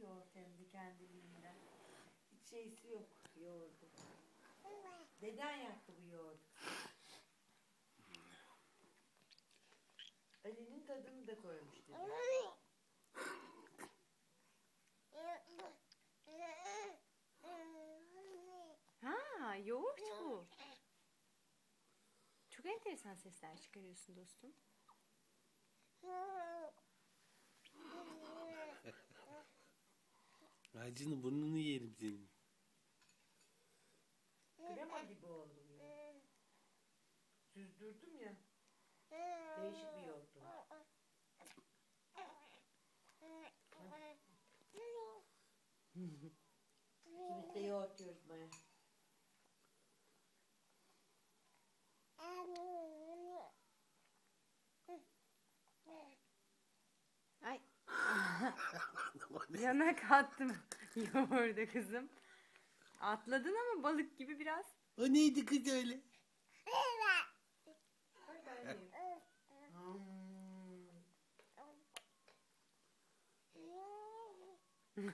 yoğurt hem de kendiliğinden. Hiç şeysi yok yoğurdu. Neden yaptı bu yoğurdu? Ali'nin tadını da koymuş dedi. Ha, yoğurt bu. Çok enteresan sesler çıkarıyorsun dostum. Acını burnunu yerim senin. Krema gibi oldu bu yoğurt. Süzdürdüm ya. Değişik bir yoğurttu. Simitte yoğurt yiyoruz Maya. Ay. Yanak attım yoğurda kızım. Atladın ama balık gibi biraz. o neydi kız öyle?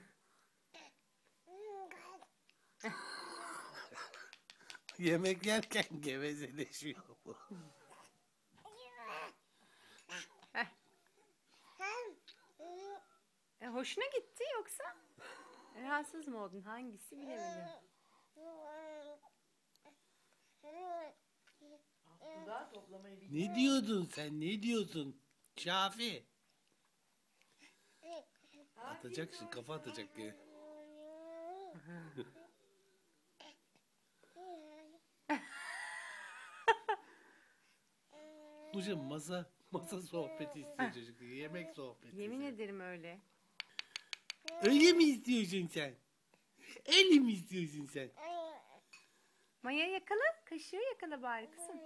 Yemek yerken gevezeleşiyor bu. E, hoşuna gitti yoksa rahatsız mı oldun? Hangisi bilemedim. Dudağı toplamayı bilmiyor. Ne diyordun sen ne diyorsun? Şafi. Atacak şimdi kafa atacak ya. Hocam masa masa sohbeti istiyor çocuk. Yemek sohbeti. Yemin ederim öyle. Öyle mi istiyorsun sen? Öyle mi istiyorsun sen? Maya yakala. Kaşığı yakala bari kızım.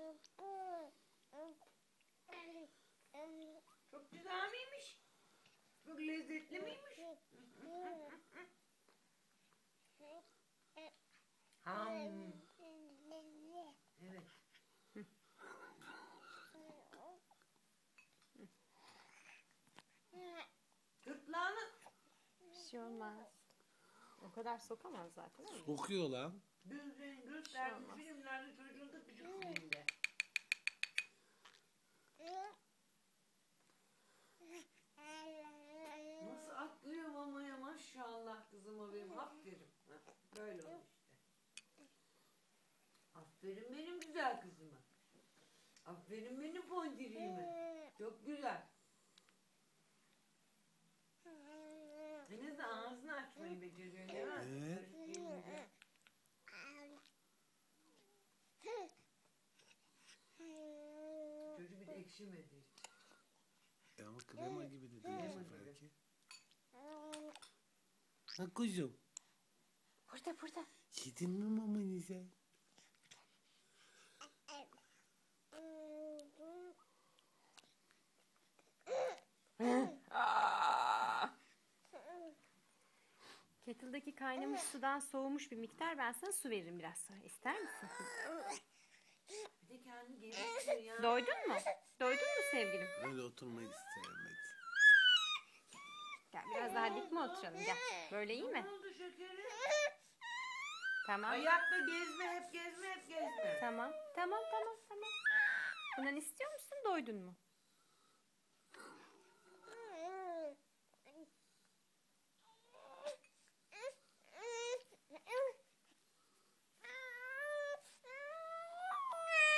Çok güzel miymiş? Çok lezzetli miymiş? Ham. Evet. Gırtlağını şey olmaz. O kadar sokamaz zaten değil mi? Sokuyor lan. gözlerini gösterdi olmaz. filmlerde çocuğun da küçük filmde. Nasıl atlıyor mamaya maşallah kızıma benim aferin. Böyle oldu işte. Aferin benim güzel kızıma. Aferin benim pondiriğime. Çok güzel. Deniz de değil mi? Evet. Çocuk bir de ekşimedi hiç. Ya ama krema gibi dedi bu seferki. Ha kuzum. Burada burada. Yedin mi mamanı sen? Kaynamış sudan soğumuş bir miktar ben sana su veririm biraz sonra. İster misin? Bir de kendi ya. Doydun mu? Doydun mu sevgilim? Öyle oturmayı isterim hadi. Gel biraz daha dik mi oturalım? Gel. Böyle iyi mi? Ne oldu şekerim? Tamam. Ayakta gezme hep gezme hep gezme. Tamam. Tamam tamam tamam. Bundan istiyor musun? Doydun mu?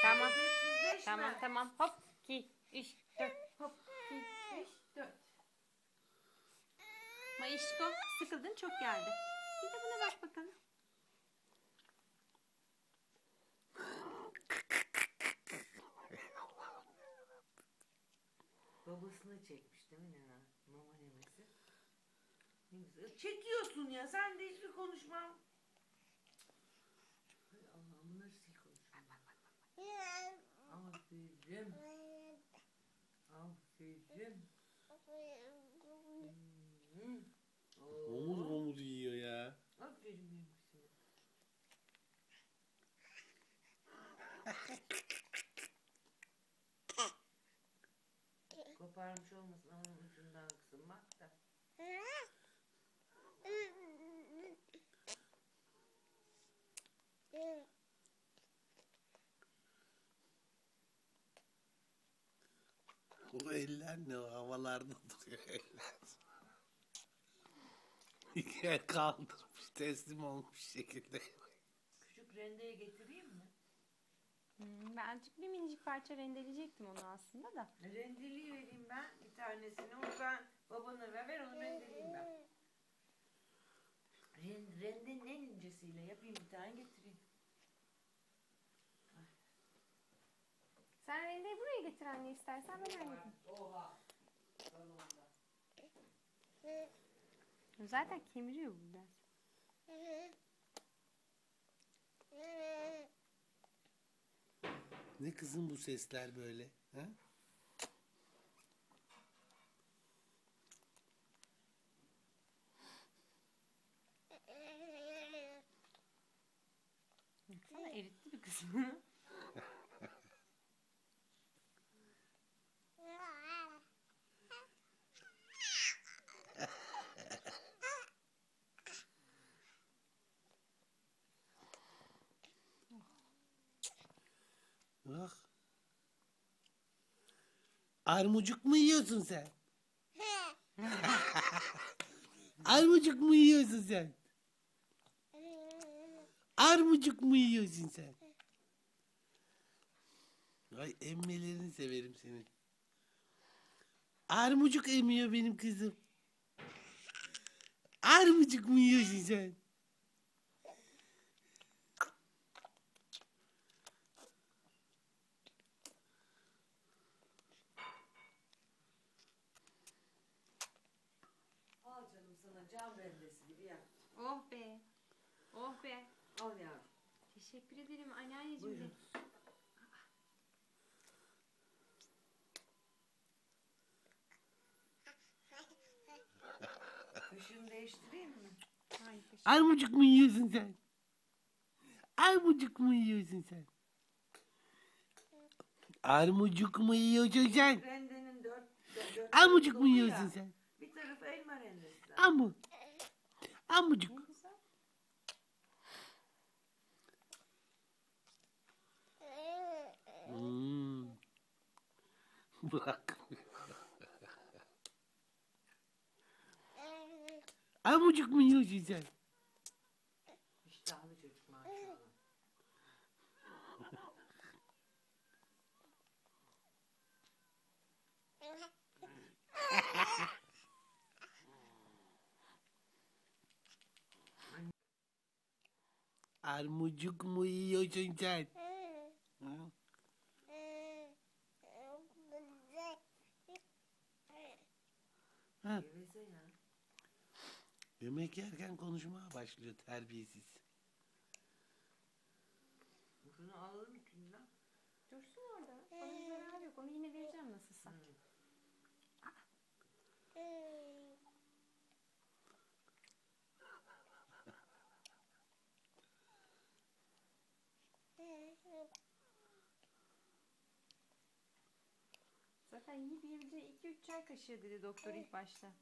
Tamam. Sessizleşme. Tamam. Hop. 2, 3, 4. Hop. Bir, beş, dört. Mayışko sıkıldın çok geldi. Bir de buna bak bakalım. Babasını çekmiş değil mi Nena? Mama yemesi. Ne güzel. Çekiyorsun ya sen de hiçbir konuşmam. Allah'ım bunları sil konuşma. Aferin. Aferin. Hmm. Oo. Omuz omuz yiyor ya. Aferin benim kızıma. Koparmış olmasın onun ucundan kızım bak da. O eller ne o havalarda duruyor eller. Yer kaldırmış teslim olmuş şekilde. Küçük rendeye getireyim mi? Hmm, ben azıcık bir minicik parça rendeleyecektim onu aslında da. Rendeliği vereyim ben bir tanesini. Onu ben babana ver, ver onu rendeleyeyim ben. Ren, rendenin en incesiyle yapayım bir tane getireyim. Getir anne istersen ben halledeyim. Zaten kemiriyor bu biraz. Ne kızım bu sesler böyle? Ha? Baksana eritti bir kısmı. Bak. Armucuk mu yiyorsun sen? Armucuk mu yiyorsun sen? Armucuk mu yiyorsun sen? Ay emmelerini severim senin. Armucuk emiyor benim kızım. Armucuk mu yiyorsun sen? Teşekkür ederim anneanneciğim. de. Buyurun. Kaşığını değiştireyim mi? Ay, teşekkür- Armucuk mu yiyorsun sen? Armucuk mu yiyorsun sen? Armucuk mu yiyorsun sen? Rendenin dört, dört, dört Armucuk mu dolu ya. yiyorsun sen? Bir tarafı elma rendesi. Amu. Amucuk. Ne güzel. Hmm. Bak. Armucuk mu yiyorsun sen? İştahlı çocuk maşallah. Armucuk mu yiyorsun sen? Ha, Geveze ya. Yemek yerken konuşmaya başlıyor terbiyesiz. Şunu alalım içinden. Dursun orada. Onun bir zararı yok. Onu yine vereceğim nasılsa. Zaten yiyip yiyebileceği 2-3 çay kaşığı dedi doktor ilk başta.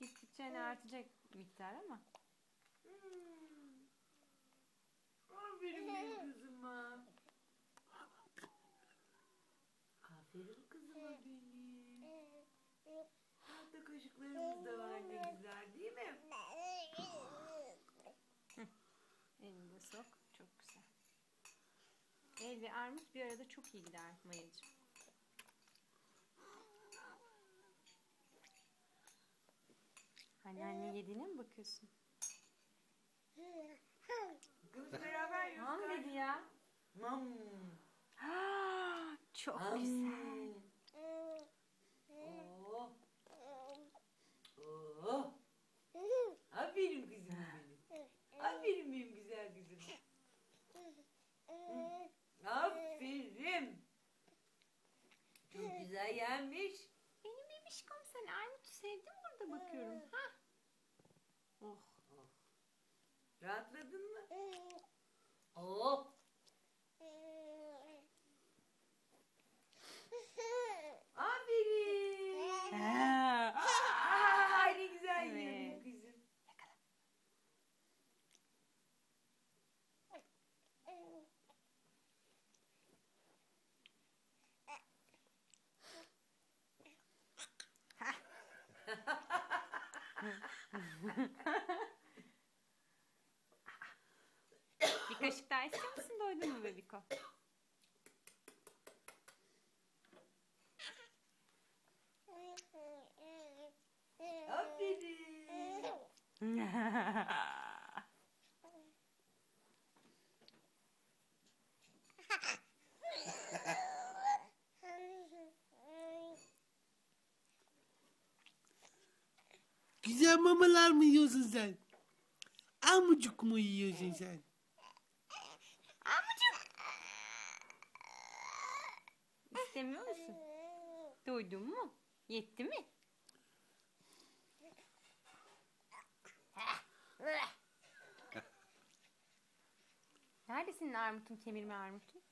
Gittikçe hani artacak miktar ama. Hmm. Aferin benim kızıma. Aferin kızıma benim. Tahta kaşıklarımız da var ne güzel değil mi? Elinde sok. Çok güzel. El ve armut bir arada çok iyi gider Mayacığım. Anneanne yediğine mi bakıyorsun? Kız beraber yiyoruz. Mam dedi ya. Mam. Çok Mam. güzel. Oh. Oh. Aferin kızım benim. Aferin benim güzel kızım. Aferin. Çok güzel yenmiş. Bebişkom sen armutu sevdin burada bakıyorum. Ha? Oh. Rahatladın mı? Oh. Kaşık daha istiyor musun? Doydun mu bebiko? Aferin. Güzel mamalar mı yiyorsun sen? Amucuk mu yiyorsun sen? İstemiyor musun? Doydun mu? Yetti mi? Nerede senin armutun, kemirme armutun?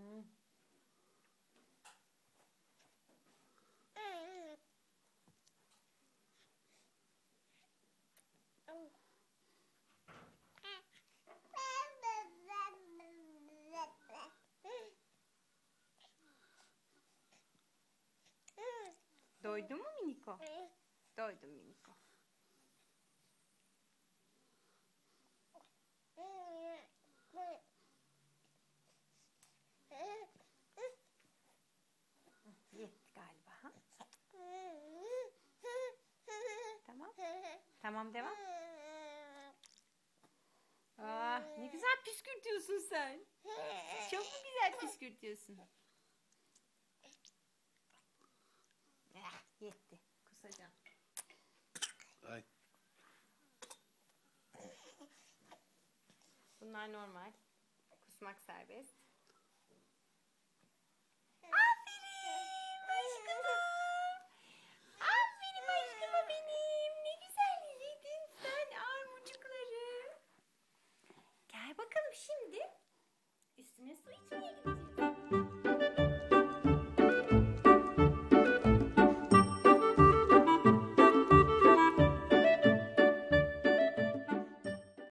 うん。どいども見に行こう。どいど見に行こう。Tamam devam. Ah ne güzel püskürtüyorsun sen. Çok mu güzel püskürtüyorsun? Ah, yetti. Kusacağım. Ay. Bunlar normal. Kusmak serbest.